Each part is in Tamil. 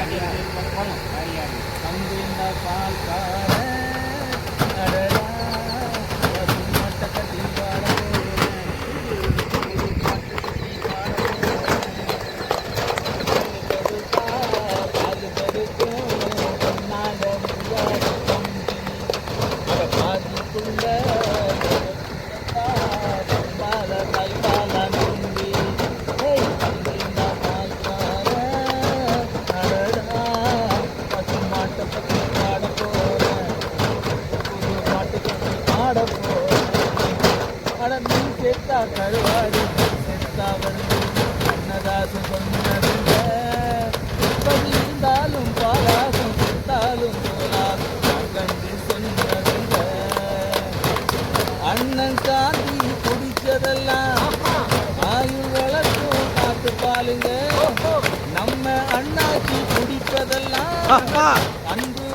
ಗಾಡಿ ಬಂದು ಪಾಲ್ ಕಾಲ கருவாடி செத்தா வந்து அன்னதாசு சொன்னதில்ல இப்படி இருந்தாலும் பாராசம் செத்தாலும் போலாது கண்டு சொன்னதில்ல அண்ணன் காந்தி குடிச்சதெல்லாம் ஆயுள் வளர்க்கும் காத்து பாலுங்க நம்ம அண்ணாச்சி குடிப்பதெல்லாம் அன்பு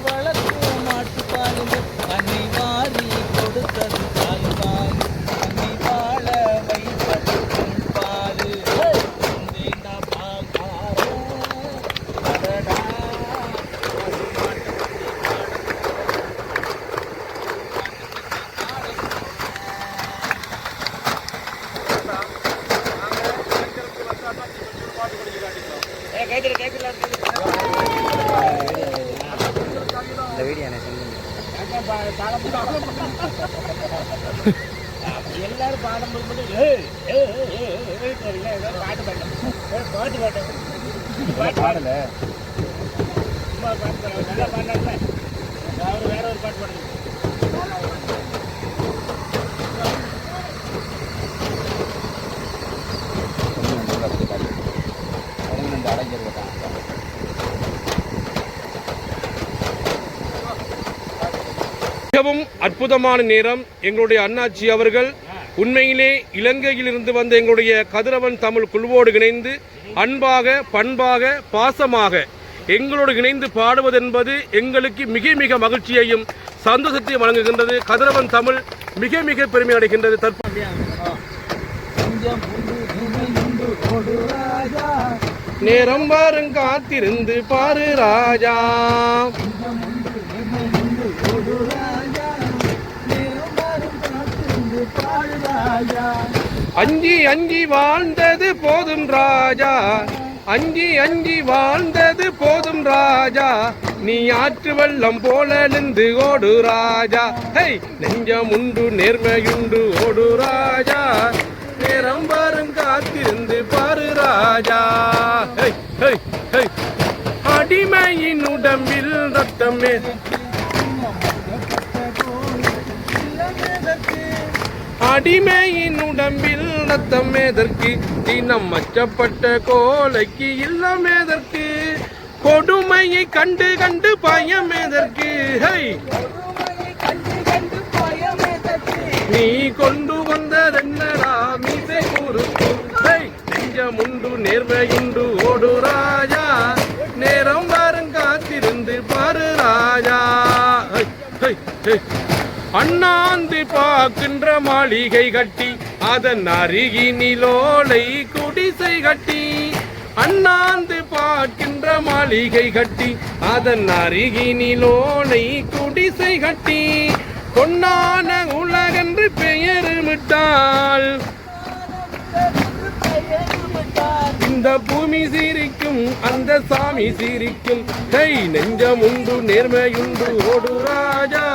எல்லாரும் பாடம் ஏய் தெரியல பாட்டு பாட்டு பாடல சும்மா பாட்டு நல்லா பாடல வேற ஒரு பாட்டு பாடுங்க மிகவும் அற்புதமான நேரம். எங்களுடைய அண்ணாச்சி அவர்கள் உண்மையிலே இலங்கையிலிருந்து வந்த எங்களுடைய கதிரவன் தமிழ் குழுவோடு இணைந்து அன்பாக பண்பாக பாசமாக எங்களோடு இணைந்து பாடுவது என்பது எங்களுக்கு மிக மிக மகிழ்ச்சியையும் சந்தோஷத்தையும் வழங்குகின்றது. கதிரவன் தமிழ் மிக மிக பெருமை அடைகின்றது. தற்போது நேரம் பாருங்காத்திருந்து பாரு ராஜா. அஞ்சி அஞ்சி வாழ்ந்தது போதும் ராஜா. அஞ்சி அஞ்சி வாழ்ந்தது போதும் ராஜா. நீ ஆற்று வெள்ளம் போல நின்று ஓடு ராஜா. ஹை நெஞ்சம் உண்டு நேர்மையுண்டு ஓடு ராஜா. நேரம் வரும் காத்திருந்து பாரு ராஜா. High high high. அடிமையின் உடம்பில் ரத்தமே. அடிமையின் உடம்பில் ரத்தம் எதற்கு தினம் மச்சப்பட்ட கோலைக்கு இல்லம் எதற்கு கொடுமையை கண்டு கண்டு பயம் எதற்கு ஹை! நீ கொண்டு வந்ததென்னடா? மீசை கூறுக்கு ஹை! நெஞ்சமுண்டு நேர்மையுண்டு ஓடு ராஜா. நேரம் வரும் காத்திருந்து பாரு ராஜா. அண்ணா பார்க்கின்ற மாளிகை கட்டி அதன் அருகினிலோலை குடிசை கட்டி. அண்ணாந்து பார்க்கின்ற மாளிகை கட்டி அதன் அருகினிலோலை குடிசை கட்டி. பொன்னான உலகென்று பெயருமிட்டால் இந்த பூமி சிரிக்கும் அந்த சாமி சிரிக்கும். கை நெஞ்சம் உண்டு நேர்மையுண்டு ஓடு ராஜா.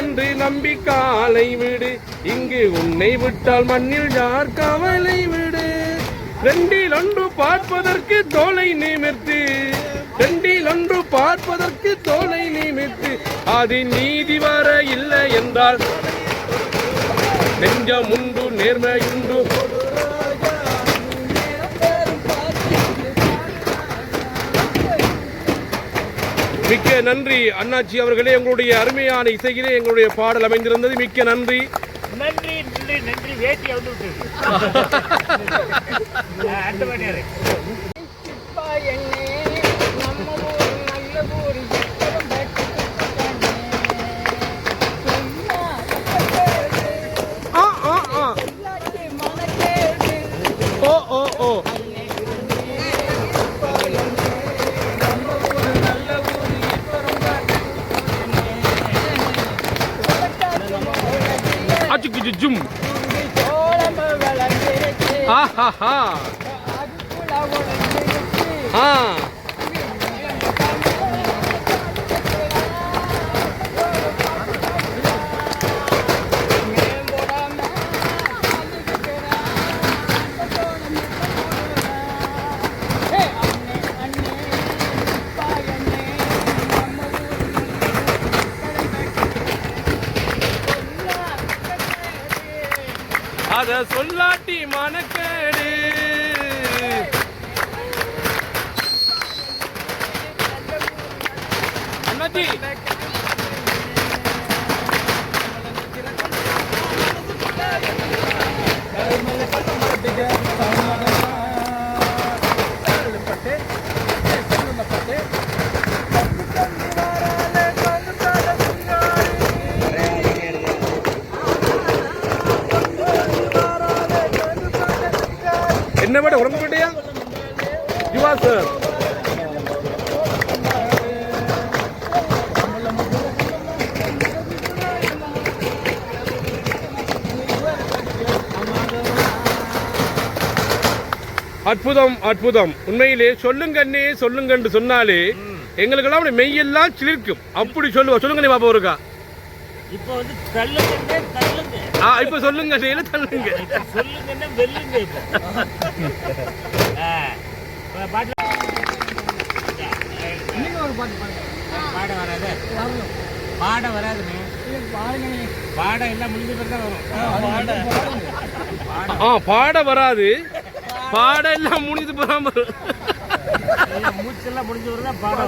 என்று நம்பி காலை விடு. இங்கு உன்னை விட்டால் மண்ணில் யார் கவலை விடு. ரெண்டில் ஒன்று பார்ப்பதற்கு தோலை நிமிர்த்து. ரெண்டில் ஒன்று பார்ப்பதற்கு தோலை நிமிர்த்து. அது நீதி வர இல்லை என்றால். நெஞ்சம் உண்டு நேர்மையுண்டு மிக்க நன்றி அண்ணாச்சி அவர்களே. உங்களுடைய அருமையான இசையிலே எங்களுடைய பாடல் அமைந்திருந்தது. மிக்க நன்றி. நன்றி நன்றி நன்றி. வேட்டி வந்து ஜும் ஜு ஜும் சோளம்பு விளைஞ்சிருச்சு ஆஹாஹா அதுக்குள்ள உழைஞ்சிருச்சு ஆ அத சொல்லாட்டி மனக்கேடு. அண்ணாச்சி. என்ன விட உடம்பு விட்டியா யுவா சார் அற்புதம் அற்புதம். உண்மையிலே சொல்லுங்கண்ணே சொல்லுங்கன்னு சொன்னாலே எங்களுக்கெல்லாம் அப்படி மெய்யெல்லாம் சிலிர்க்கும். அப்படி சொல்லுவா. சொல்லுங்க நீ பாப்பா இருக்கா இப்போ வந்து தள்ளுங்க தள்ளுங்க. ஆ இப்ப சொல்லுங்க செய்யல தள்ளுங்க. சொல்லுங்கன்னா வெல்லுங்க இப்போ. ஆ, இப்ப பாட்டுல பாட. வராது. பாட வராதுண்ணே. பாட எல்லாம் முடிஞ்ச பிறகு தான் வரும். ஆ பாட. வராது. பாட எல்லாம் முடிஞ்சு போகாம வரும். எல்லாம் மூச்செல்லாம் முடிஞ்ச தான் பாட